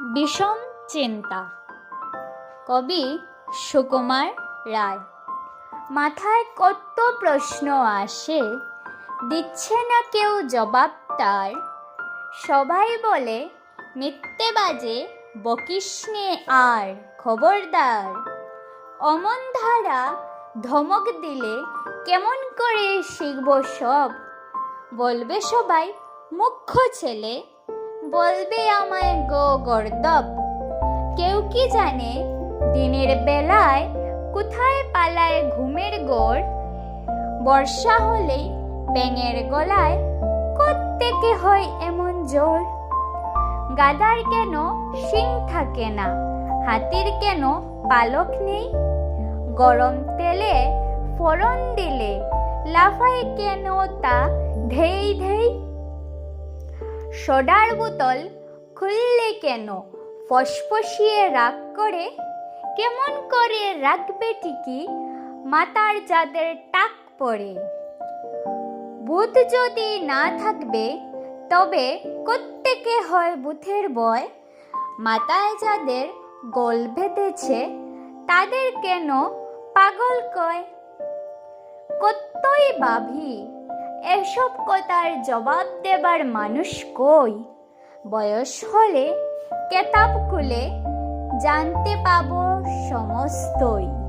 বিষম চিন্তা। কবি সুকুমার রায়। মাথায় কত প্রশ্ন আসে, দিচ্ছে না কেউ জবাব তার। সবাই বলে, মিথ্যে বাজে, বকিস আর, খবরদার। অমন ধারা ধমক দিলে কেমন করে শিখব সব? বলবে সবাই, মুখ্য ছেলে। বলবে আমায়, গো গর্দব। কেউ কি জানে, দিনের বেলায় কোথায় পালায় ঘুমের গোড়। বর্ষা হলেই ব্যাঙের গলায় কোত্থেকে হয় এমন জোর। গাদার কেন শিং থাকে না, হাতির কেন পালক নেই? গরম তেলে ফোড়ন দিলে লাফায় কেন তা ধেই ধেই সোডার বোতল খুললে কেন? ফসফসিয়ে রাগ করে? কেমন করে রাখবে ঠিকই? মাতার যাদের টাক পড়ে। বুথ যদি না থাকবে, তবে কোত্থেকে হয় বুথের বয়? মাতায় যাদের গোল ভেতেছে তাদের কেন পাগল কয়? কতই ভাবি এসব কথার জবাব দেবার মানুষ কই? বয়স হলে কেতাব খুলে জানতে পাবো সমস্তই।